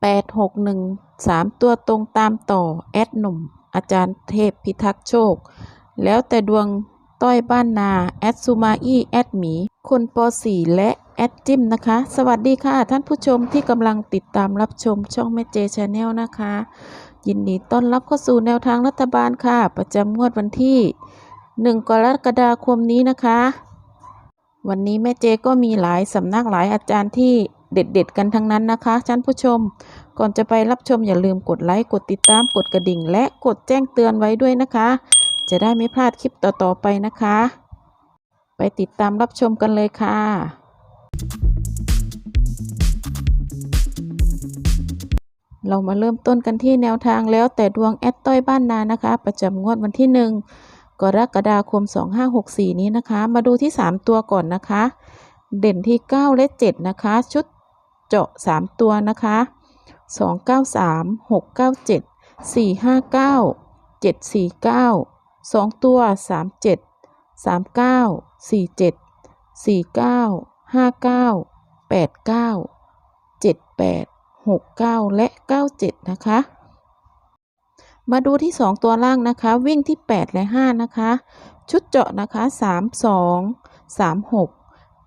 แปดหกหนึ่งสามตัวตรงตามต่อ แอดหนุ่ม อาจารย์เทพพิทักษ์โชค แล้วแต่ดวงต้อยบ้านนา แอดซูมาอี้แอดหมี คนป .4 และ แอดจิมนะคะ สวัสดีค่ะ ท่านผู้ชมที่กำลังติดตามรับชมช่องแม่เจชาแนลนะคะ ยินดีต้อนรับเข้าสู่แนวทางรัฐบาลค่ะ ประจำงวดวันที่ 1 กรกฎาคมนี้นะคะ วันนี้แม่เจก็มีหลายสำนักหลายอาจารย์ที่ เด็ดๆกันทั้งนั้นนะคะท่านผู้ชม ก่อนจะไปรับชมอย่าลืมกดไลค์กดติดตามกดกระดิ่ง และกดแจ้งเตือนไว้ด้วยนะคะ จะได้ไม่พลาดคลิปต่อๆไปนะคะ ไปติดตามรับชมกันเลยค่ะเรามาเริ่มต้นกันที่แนวทางแล้วแต่ดวงแอดต้อยบ้านนานะคะ ประจำงวดวันที่หนึ่งกรกฎาคม 2564 นี้นะคะ มาดูที่ 3 ตัวก่อนนะคะ เด่นที่ 9 และ 7 นะคะ ชุด เจาะ 3 ตัวนะคะ 293 697 459 749 2 ตัว 37 39 47 49 59 89 78 69 และ 97 นะคะ มาดูที่ 2 ตัวล่างนะคะ วิ่งที่ 8 และ 5 นะคะ ชุดเจาะนะคะ 32 36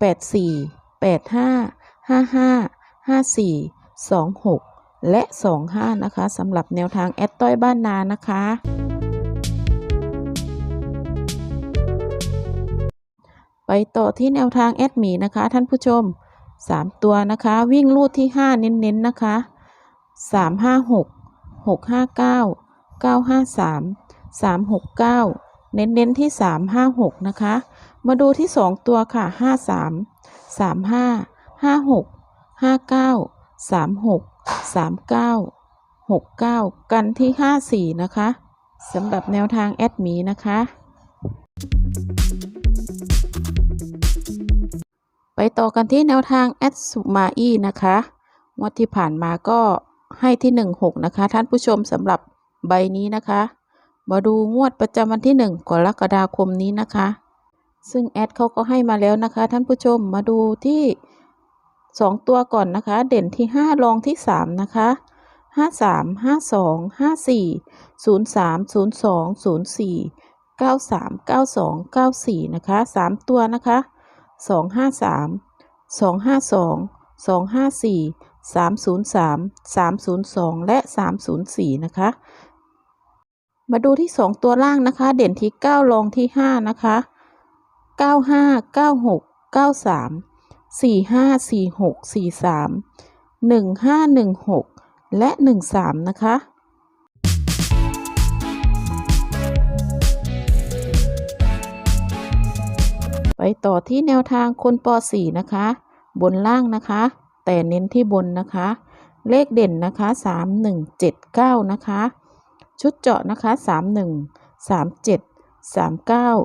84 85 55 54 26 และ 25 นะคะสำหรับแนวทางแอดต้อยบ้านนานะคะไปต่อที่แนวทางแอดหมีนะคะ ท่านผู้ชม 3 ตัวนะคะ วิ่งลูดที่ 5 เน้นๆนะคะ 356 659 953 369 เน้นๆที่ 356 นะคะ มาดูที่ 2 ตัวค่ะ 53 35 56 36 39 69กันที่54นะคะสำหรับแนวทางแอดมีนะคะ ไปต่อกันที่แนวทางแอดสุมาอี้นะคะงวดที่ผ่านมาก็ให้ที่16นะคะ ท่านผู้ชมสำหรับใบนี้นะคะ มาดูงวดประจำวันที่1กรกฎาคมนี้นะคะ ซึ่งแอดเขาก็ให้มาแล้วนะคะ ท่านผู้ชมมาดูที่ 2 ตัวก่อนนะคะ เด่นที่ 5 รองที่ 3 นะคะ 53 52 54 03 02 04 93 92 94 นะคะ 3 ตัวนะคะ 253 252 254 303 302 และ 304 นะคะ มาดูที่ 2 ตัวล่างนะคะ เด่นที่ 9 รองที่ 5 นะคะ 95 96 93 45 46 43 1516และ13นะคะไปต่อที่แนวทางคนป .4 นะคะ บนล่างนะคะ แต่เน้นที่บนนะคะ เลขเด่นนะคะ 3179 นะคะ ชุดเจาะนะคะ 31 37 39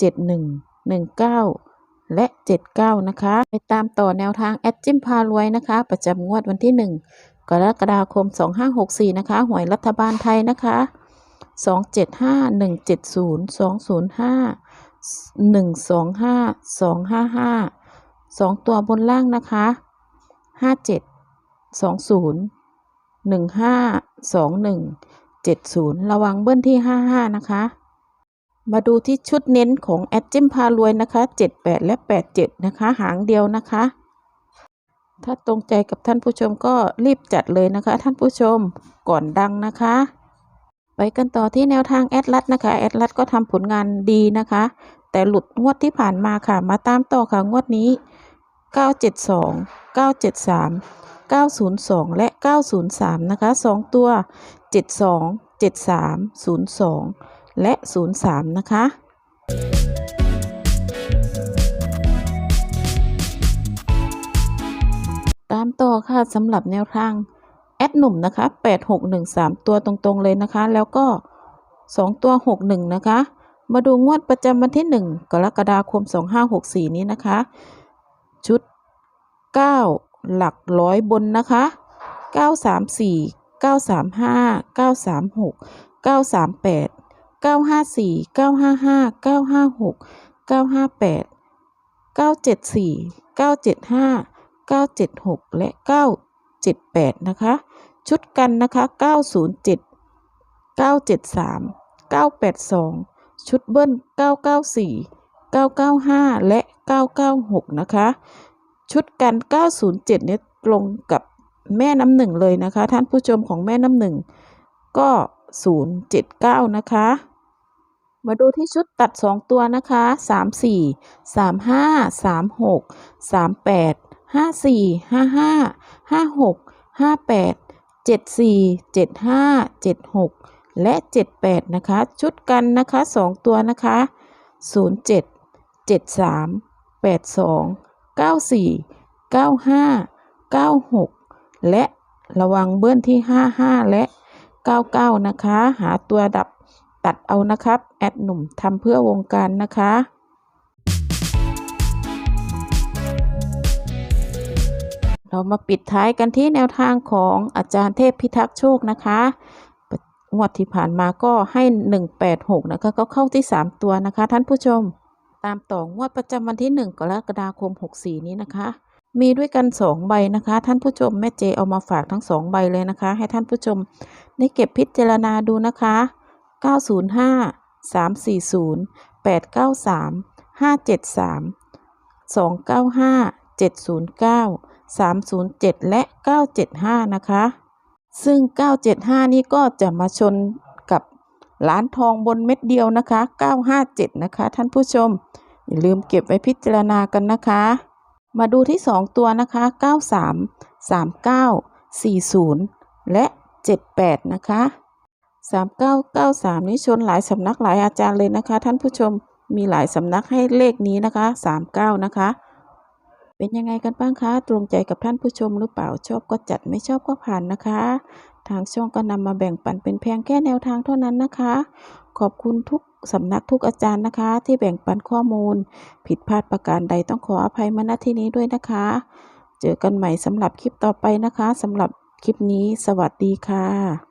71 19 และ 79 นะคะ ไปตามต่อแนวทางแอดจิมพารวยนะคะ ประจำงวดวันที่ 1 กรกฎาคม 2564 นะคะ หวยรัฐบาลไทยนะคะ 275 170 205หนึ่งสองห้าสองตัวบนล่างนะคะห้าเจ็ดสองศูนย์หนึ่งห้าสองหนึ่งเจ็ดศูนย์ระวังเบิ้ลที่ห้าห้านะคะ มาดูที่ชุดเน้นของแอดจิมพารวยนะคะเจ็ดและแปดเจ็ดนะคะ หางเดียวนะคะ ถ้าตรงใจกับท่านผู้ชมก็รีบจัดเลยนะคะ ท่านผู้ชมก่อนดังนะคะ ไปกันต่อที่แนวทางแอดลัดนะคะแอดลัดก็ทำผลงานดีนะคะ แต่หลุดงวดที่ผ่านมาค่ะ มาตามต่อค่ะงวดนี้ 972 973 902 และ 903 นะคะ 2 ตัว 72 73 02 และ 03 นะคะตามต่อค่ะสำหรับแนวทางแอดหนุ่มนะคะ 8613 ตัวตรงๆเลยนะคะ แล้วก็ 2 ตัว 61 นะคะ มาดูงวดประจำวันที่ 1 กรกฎาคม 2564 นี้นะคะ ชุด 9 หลักร้อยบนนะคะ 934 935 936 938 954 955 956 958 974 975 976 และ 978 นะคะ ชุดกันนะคะ 907 973 982 ชุดเบิ้ล 994 995 และ 996 นะคะ ชุดกัน 907 เนี่ยตรงกับแม่น้ำหนึ่งเลยนะคะ ท่านผู้ชมของแม่น้ำหนึ่งก็ 079 นะคะ มาดูที่ชุดตัด 2 ตัวนะคะ 34 35 36 38 54 55 56 58 74 75 76 และ 78 นะคะ ชุดกันนะคะ 2 ตัวนะคะ 07 73 82 94 95 96 และระวังเบื้อนที่ 55 และ 99 นะคะ หาตัวดับ ตัดเอานะครับ แอดหนุ่มทำเพื่อวงการนะคะเรามาปิดท้ายกันที่แนวทางของอาจารย์เทพพิทักษ์โชคนะคะงวดที่ผ่านมาก็ให้ 186 นะคะ ก็เข้าที่ 3 ตัวนะคะ ท่านผู้ชม ตามต่องวดประจำวันที่ 1 กรกฎาคม 64 นี้นะคะ มีด้วยกัน 2 ใบนะคะ ท่านผู้ชมแม่เจเอามาฝากทั้ง 2 ใบเลยนะคะ ให้ท่านผู้ชมได้เก็บพิจารณาดูนะคะ 905 340 893 573 295 709 307 และ 975 นะคะ ซึ่ง 975 นี่ก็จะมาชนกับร้านทองบนเม็ดเดียวนะคะ 957 นะคะ ท่านผู้ชม อย่าลืมเก็บไว้พิจารณากันนะคะ มาดูที่ 2 ตัวนะคะ 93 39 40 และ 78 นะคะ 3993 นี่ชนหลายสำนักหลายอาจารย์เลยนะคะ ท่านผู้ชมมีหลายสำนักให้เลขนี้นะคะ 39 นะคะ เป็นยังไงกันบ้างคะ ตรงใจกับท่านผู้ชมหรือเปล่าชอบก็จัดไม่ชอบก็ผ่านนะคะ ทางช่องก็นำมาแบ่งปันเป็นเพียงแค่แนวทางเท่านั้นนะคะ ขอบคุณทุกสำนักทุกอาจารย์นะคะ ที่แบ่งปันข้อมูล ผิดพลาดประการใดต้องขออภัยมาณที่นี้ด้วยนะคะ เจอกันใหม่สำหรับคลิปต่อไปนะคะสำหรับคลิปนี้สวัสดีค่ะ